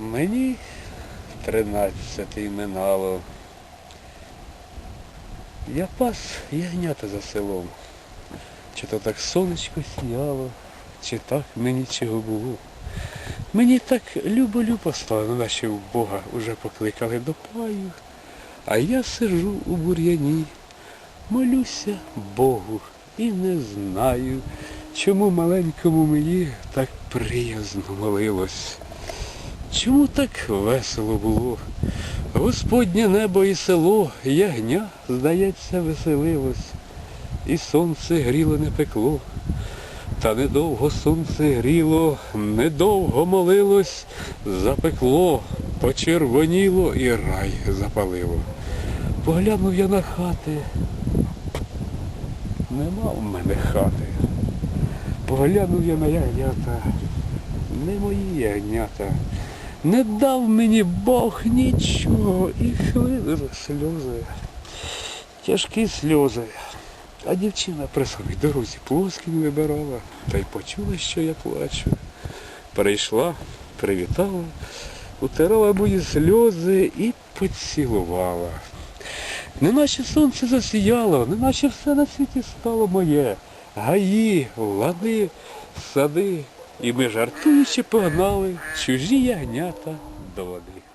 Мені тринадцятий минало. Я пас ягнята за селом. Чи то так сонечко сіяло, чи так мені чого було. Мені так любо-любо стало, наче в Бога уже покликали до паю. А я сижу у бур'яні, молюся Богу і не знаю, чому маленькому мені так приязно молилось. Чому так весело було? Господнє небо і село, ягня, здається, веселилось, і сонце гріло не пекло. Та недовго сонце гріло, недовго молилось, запекло, почервоніло і рай запалило. Поглянув я на хати. Нема в мене хати. Поглянув я на ягнята. Не мої ягнята. Не дав мені Бог нічого і хлинули сльози. Тяжкі сльози. А дівчина при самій дорозі плоским вибирала, та й почула, що я плачу. Прийшла, привітала, утирала мої сльози і поцілувала. Неначе сонце засіяло, неначе все на світі стало моє. Гаї, лади, сади. І ми жартуючи погнали чужі ягнята до води.